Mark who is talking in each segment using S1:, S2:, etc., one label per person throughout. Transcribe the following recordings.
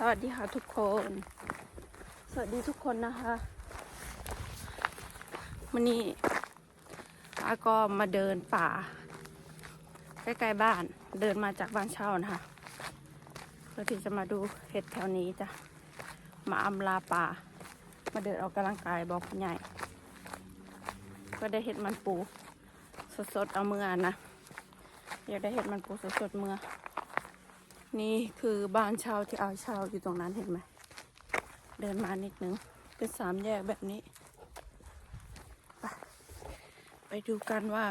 S1: สวัสดีค่ะทุกคน สวัสดีทุกคนนะคะวันนี้อาก็มาเดินป่า ใกล้ๆบ้าน เดินมาจากบ้านเช่านะคะ เพื่อที่จะมาดูเห็ดแถวนี้จ้ะ มาอำลาป่า มาเดินออกกำลังกายบอกคุณใหญ่ ก็ได้เห็ดมันปู สดๆเอาเมื่อนะ อยากได้เห็ดมันปูสดๆเมื่อ นี่คือบ้านเช่าที่เอาเช่าอยู่ตรงนั้นเห็นไหมเดินมานิดนึงเป็นสามแยกแบบนี้ ไปไปดูกันว่า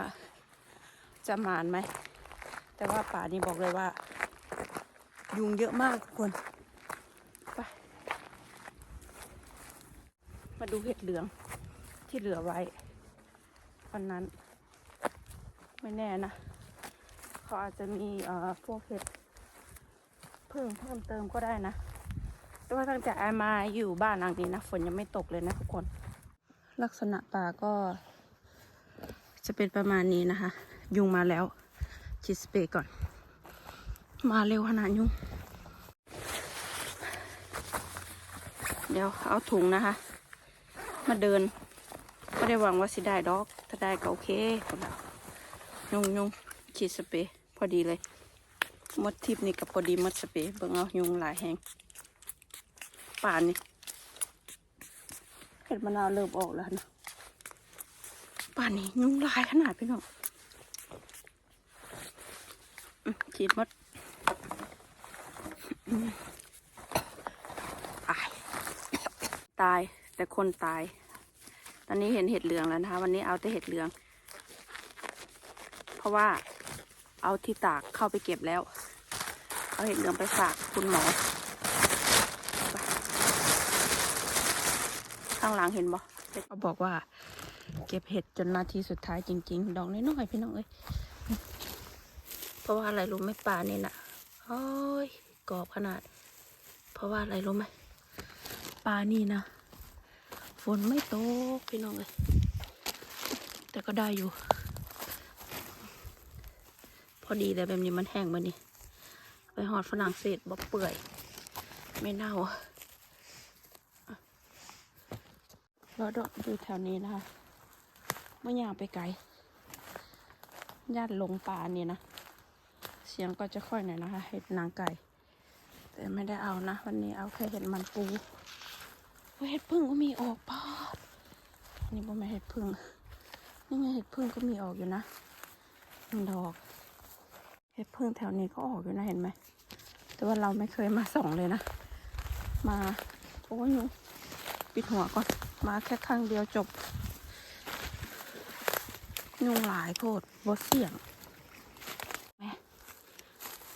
S1: จะมานไหม แต่ว่าป่านี้บอกเลยว่า ยุงเยอะมากทุกคน ไป มาดูเห็ดเหลืองที่เหลือไว้ วันนั้น ไม่แน่นะ เขาอาจจะมีเอ่อพวกเห็ด พิ่มเพิ่มเติมก็ได้นะแต่ว่าตั้งแต่ไอมาอยู่บ้านหลังนี้นะฝนยังไม่ตกเลยนะทุกคน ลักษณะป่าก็ จะเป็นประมาณนี้นะคะ ยุงมาแล้วฉีดสเปรย์ก่อน มาเร็วขนาดยุง เดี๋ยวเอาถุงนะคะ มาเดินไม่ได้หวังว่าสิได้ดอก ถ้าได้ก็โอเคหมดแล้วยุงยุงฉีดสเปรย์พอดีเลย มดทิปนี่กับพอดีหมดสเปรย์เบิ่งเอายุงหลายแหงป่านนี่เห็ดมะนาวเริ่มออกแล้วนะป่านนี้ยุงหลายขนาดพี่น้องอืมฉีดหมดอืมตาย ตายแต่คนตาย ตอนนี้เห็นเห็ดเหลืองแล้วนะคะ วันนี้เอาแต่เห็ดเหลือง เพราะว่าเอาที่ตากเข้าไปเก็บแล้ว เอาเห็ดเหลืองไปฝากคุณหมอไปข้างหลังเห็นบ่เขาบอกว่า เก็บเห็ดจนนาทีสุดท้ายจริง ๆ ดอกน้อยๆพี่น้องเอ้ย เพราะว่าอะไรรู้ไหมป่านี่นะโอ้ยกรอบขนาด เพราะว่าอะไรรู้ไหมป่านี่นะ ฝนไม่ตกพี่น้องเอ้ย แต่ก็ได้อยู่ พอดีแต่แบบนี้มันแห้งมานี่ ไปหอดฝรั่งเศสบ่เปื่อย ไม่เน่าเราดอกดูแถวนี้นะคะไม่อยากไปไกลญาติลงป่านี่นะ เสียงก็จะค่อยหน่อยนะคะ เห็ดนางไก่ แต่ไม่ได้เอานะ วันนี้เอาแค่เห็ดมันปูเห็ดพึ่งก็มีออกปอดนี่บ่แม่เห็ดพึ่งนี่ไงเห็ดพึ่งก็มีออกอยู่นะหนึ่งดอก เห็ดพึ่งแถวนี้ก็ออกอยู่นะเห็นไหม แต่ว่าเราไม่เคยมาส่องเลยนะ มา โอ้ยยุปิดหัวก่อน มาแค่ครั้งเดียวจบ ยุงหลายโพดบดเสียงแม่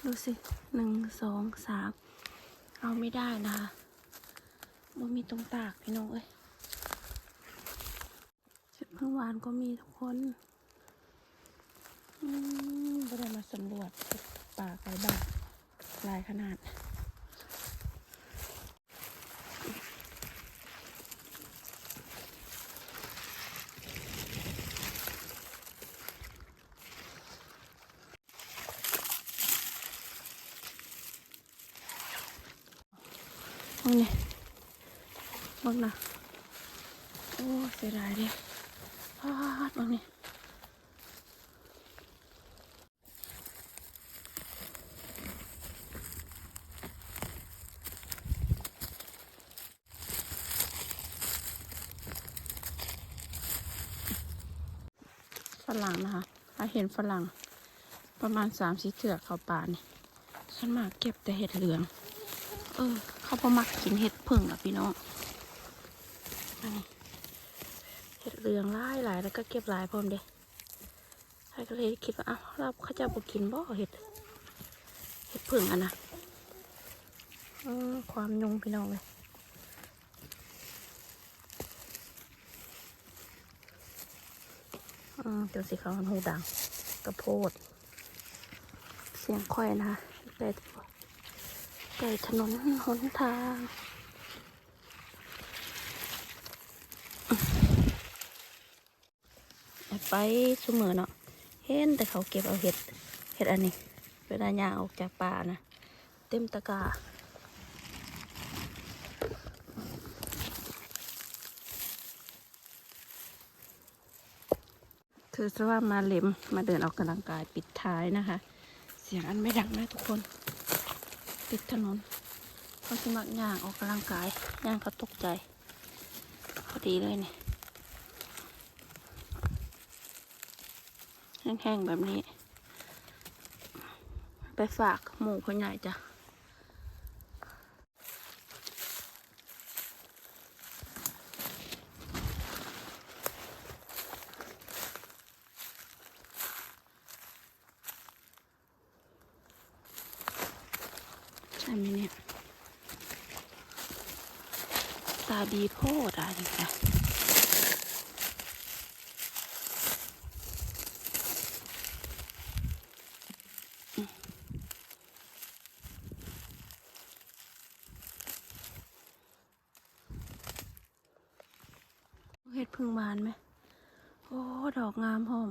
S1: ดูสิหนึ่งสองสามเอาไม่ได้นะคะมันมีตรงตากพี่น้องเอ้ยเพึ่งหวานก็มีทุกคน ไม่ได้มาสำรวจป่าไกลบ้านลายขนาดโอ้ยเนี่ยบังนะโอ้เสียดายดิพาดบังนี่ รั่งนะคะถ้าเห็นฝรั่งประมาณสามสีเถือกเขาป่านี่ส่วนมากเก็บแต่เห็ดเหลือง เออ เขาพอมักกินเห็ดผึ่งอะพี่น้องอันนี้เห็ดเหลืองหลายหลายแล้วก็เก็บหลายพร้อมเด้ใครก็เลยคิดว่าอ้าวเราเขาจะบอกกินบ่เห็ดเห็ดผึ่งอะนะอืมความยุงพี่น้องเลย อืมตัวสีขาวหูดังกระโพด เสียงค่อยนะคะไก่ไก่ถนนหนทางไปเสมอเนาะเห็นแต่เขาเก็บเอาเห็ด เห็ดอันนี้ เวลาย่างออกจากป่านะ เต็มตะก้า ถือซะว่ามาเล็มมาเดินออกกำลังกายปิดท้ายนะคะ เสียงอันไม่ดังนะทุกคนติดถนนเขาสมักย่างออกกำลังกายย่างเขาตกใจพอดีเลยเนี่ยแห้งๆแบบนี้ ไปฝากหมูคนใหญ่จ้ะ ใช่ไหมเนี่ย ตา ดีโพดอะไรค่ะเห็ดพึ่งบานไหม โอ้ ดอกงามพร้อม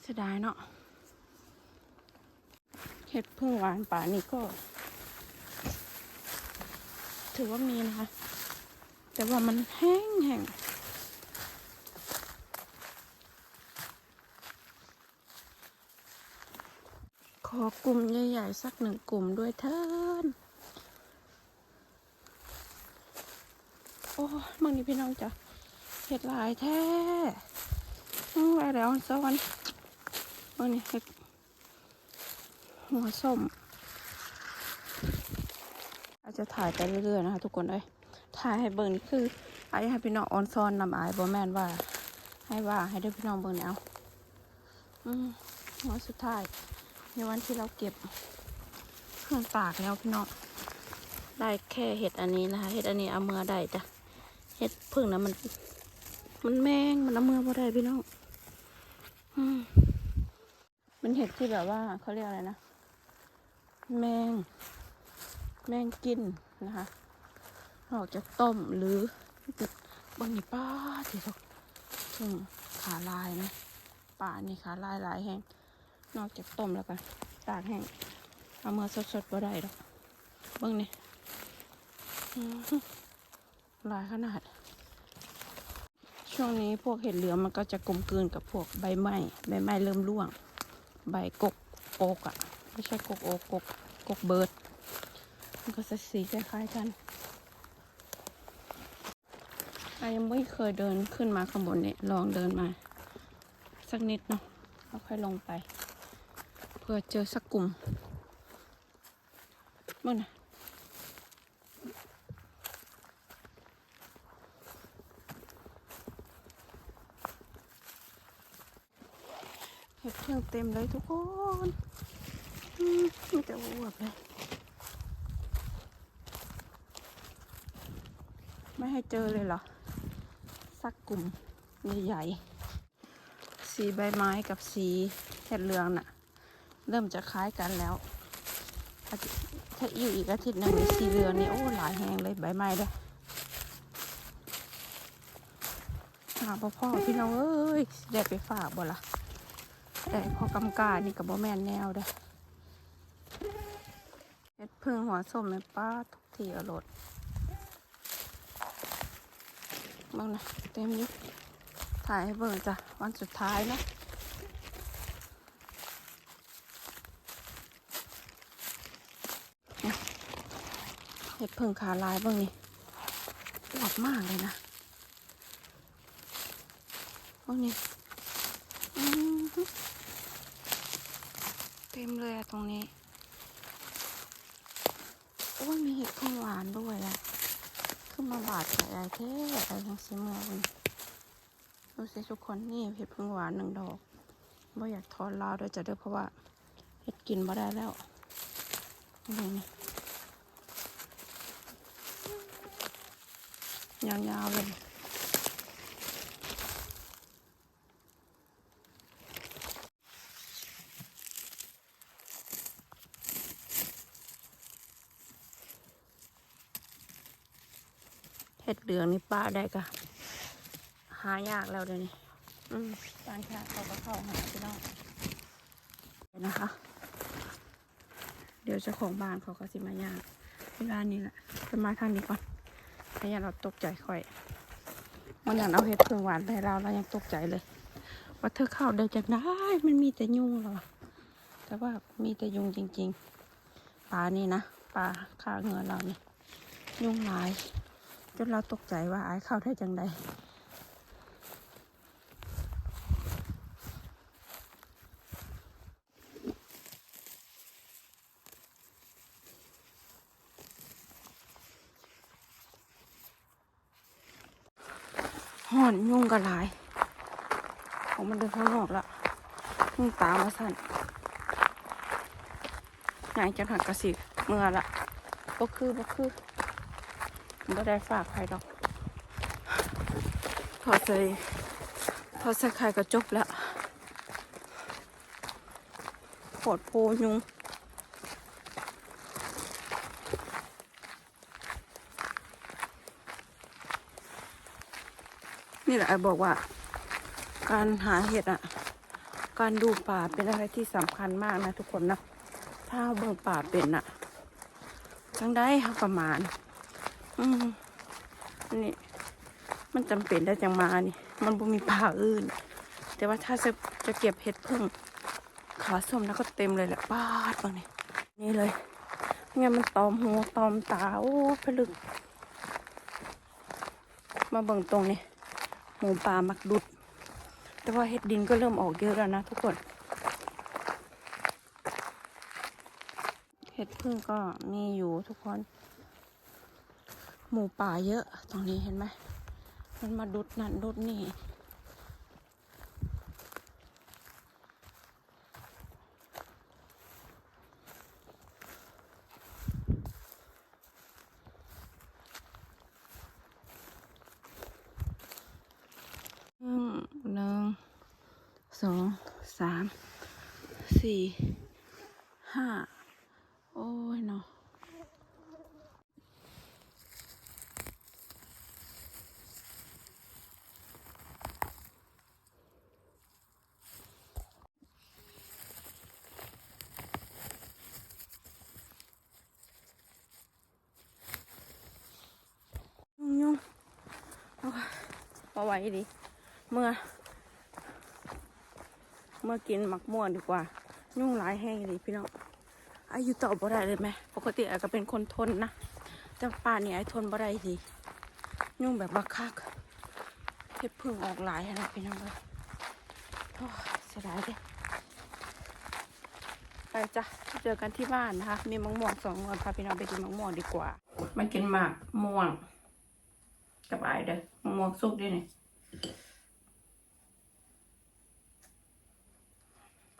S1: เสียดายเนาะเห็ดพึ่งหวานป่านี่ก็ ถือว่ามีนะคะ แต่ว่ามันแห้งแห้งขอกลุ่มใหญ่ๆ สักหนึ่งกลุ่มด้วยเถินโอ้มึงนี่พี่น้องจ้ะเห็ดหลายแท้อืมอะไรแล้วสวรรค์มึงนี่เห็ดหัวส้มอาจจะถ่ายไปเรื่อยๆนะคะทุกคนเลย ถ่ายให้เบิ่งนี่คือไอ้ให้พี่น้องออนซอนนำไอายบอแมนว่า ให้ว่าให้ได้พี่น้องเบิ่งเอาอืมวันสุดท้าย ในวันที่เราเก็บเครื่องตากแล้วพี่น้องได้แค่เห็ดอันนี้นะคะเห็ดอันนี้เอาเมือได้จ้ะเห็ดพึ่งนะมัน มันแมงมันเอาเมือพอได้พี่น้องอืมมันเห็ดที่แบบว่าเขาเรียกอะไรนะ แมง แมงกินนะคะ เราจะต้มหรือบางนี่ป้าที่ทุกถึงขาลายนะป่านี่ขาลายหลายแห้งนอกจากต้มแล้วกันตากแห้งเอามือสดๆก็ได้ดอกเบิ่งนี่ลายขนาด ช่วงนี้พวกเห็ดเหลืองมันก็จะกลมกลืนกับพวกใบไม้ใบไม้เริ่มร่วง ใบกกโอกอะไม่ใช่กกโอกกกกกเบิร์ดมันก็จะสีคล้ายๆกัน อายังไม่เคยเดินขึ้นมาข้างบนเนี่ยลองเดินมา สักนิดเนาะแล้วค่อยลงไป เพื่อเจอสักกลุ่มมื่อนะเห็ดเพิ่งเต็มเลยทุกคนอืมมีแต่อวบเลย ไม่ให้เจอเลยเหรอ สักกลุ่มใหญ่ๆสีใบไม้กับสีเห็ดเหลืองน่ะ เริ่มจะคล้ายกันแล้วถ้าอยู่อีกอาทิตย์หนึ่งสีเหลืองนี่โอ้หลายแหงเลยใบไม้เลยหาพ่อพ่อพี่น้องเอ้ยได้ไปฝากบ่ละแต่พอกำกานี่กับบ่แม่นแนวเด้อเห็ดพึ่งหัวส้มในป้าทุกทีอรดเบิ่งนะเต็มอยุถ่ายให้เบิ่งจ้ะวันสุดท้ายนะเห็ดเพิ่งขาลายบิ่งนี่อวบมากเลยนะบิ่งนี่เต็มเลยอะตรงนี้ โอ้ยมีเห็ดข้างหวานด้วยอะ ขึ้นมาบาดใส่ไอเท่ไอทั้งสีเมืองดูสิทุกคนนี่เห็ดพึ่งหวานหนึ่งดอกบ่อยากทอนลาวด้วยจะเด้อเพราะว่าเห็ดกินบ่ได้แล้วนี่ยาวๆเลย เห็ดเหลืองนี่ป้าได้กะหายากแล้วเดี๋ยวนี้อืมการค้าเขาก็เข้าหาพี่น้องเดี๋ยวนะคะ เดี๋ยวเจ้าของบ้านเขาก็สิมายากเวลานี้แหละจะมาทางนี้ก่อนพยาเราตกใจค่อยมันอย่างเอาเห็ดเพิ่งหวานไปให้เราเรายังตกใจเลยวว่าเธอเข้าได้จากได้มันมีแต่ยุงเหรอแต่ว่ามีแต่ยุงจริง ๆปลานี่นะปลาข้าวเหงือเราเนี่ยยุงหลาย จนเราตกใจว่าไอ้เข้าได้จังใดห่อนยุ่งก็หลายของมันเดินข้างนอกละยุงตามมาสั่นยายจะหักกระสิเมื่อละก็คือก็คือ ไม่ได้ฝากใครดอกถอใส่ถอใส่ไข่ก็จบแล้วปวดโพยุงนี่แหละไอ้บอกว่า การหาเห็ดอะ การดูป่าเป็นอะไรที่สำคัญมากนะทุกคนนะ ถ้าเบิ่งป่าเป็นอะจังได้ประมาณ อืมนี่ มันจำเป็นได้จังมานี่ มันบ่มีป่าอื่น แต่ว่าถ้าจะจะเก็บเห็ดพึ่งขาส้มแล้วก็เต็มเลยแหละป้าดบางนี่นี่เลยเนี่ยมันตอมหัวตอมตา โอ้ผลึก มาเบิ่งตรงนี้หมูป่ามักดุด แต่ว่าเห็ดดินก็เริ่มออกเยอะแล้วนะทุกคน เห็ดพึ่งก็มีอยู่ทุกคน หมูป่าเยอะ ตรงนี้เห็นไหม มันมาดุดนั่นดุดนี่ หนึ่งสองสามสี่ห้าโอ้ยเนาะยุ่งยุ่งโอ้ยพอ ไหวดิ เมื่อ เมื่อกินหมักม่วนดีกว่า ยุ่งหลายแห้งเลยพี่น้องอายุต่อบ่ได้เลยไหมปกติอาจก็เป็นคนทนนะ แต่ป่านนี้ไอ้ทนบ่ได้สิยุ่งแบบบักคักเห็ดพึ่งออกหลายขนาดพี่น้องเลยโอ้เสียดายเด้ไปจ้ะเจอกันที่บ้านนะคะ มีมะม่วงสองมวนพาพี่น้องไปกินมะม่วงดีกว่า มากินหมากม่วงกับไอ้เด้อ มะม่วกสุกด้วยนี่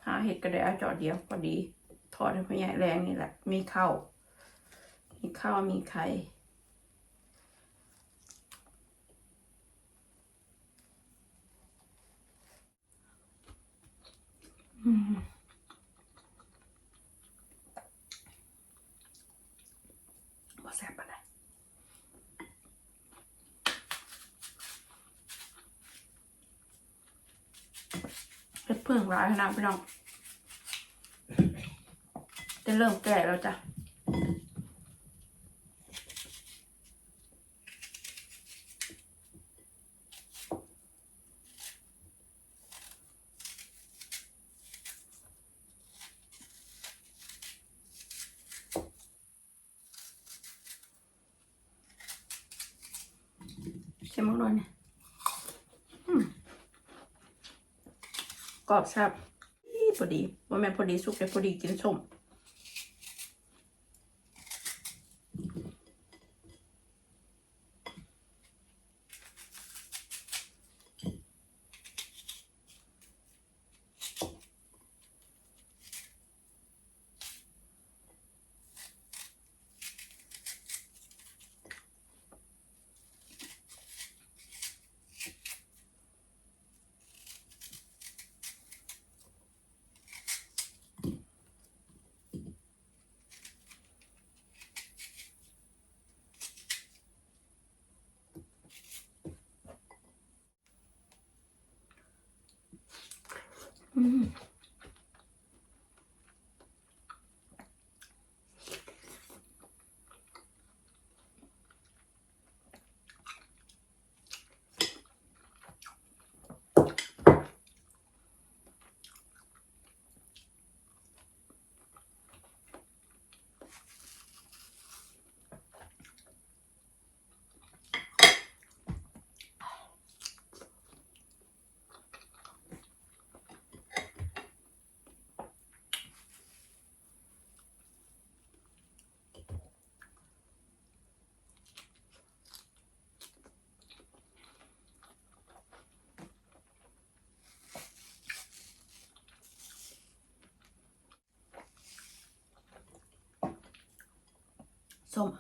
S1: หาเห็ดก็ได้เอาจอดเดียวพอดีทอดให้พ่อใหญ่แรงนี่แหละ มีข้าว มีข้าว มีไข่ อืมบ่แซ่บปานใดเฮ็ดเพิ่งร้ายขนาดพี่น้องจะเริ่มแก่แล้วจ้ะเค็มมากเลยเนี่ยอืม กรอบแซ่บพอดีว่าแม่นพอดีสุกเลยพอดีกินส้ม อื ส้ม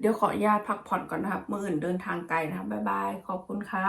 S1: เดี๋ยวขออนุญาตพักผ่อนก่อนนะครับ มืออื่นเดินทางไกลนะครับบ๊ายบาย ขอบคุณค่ะ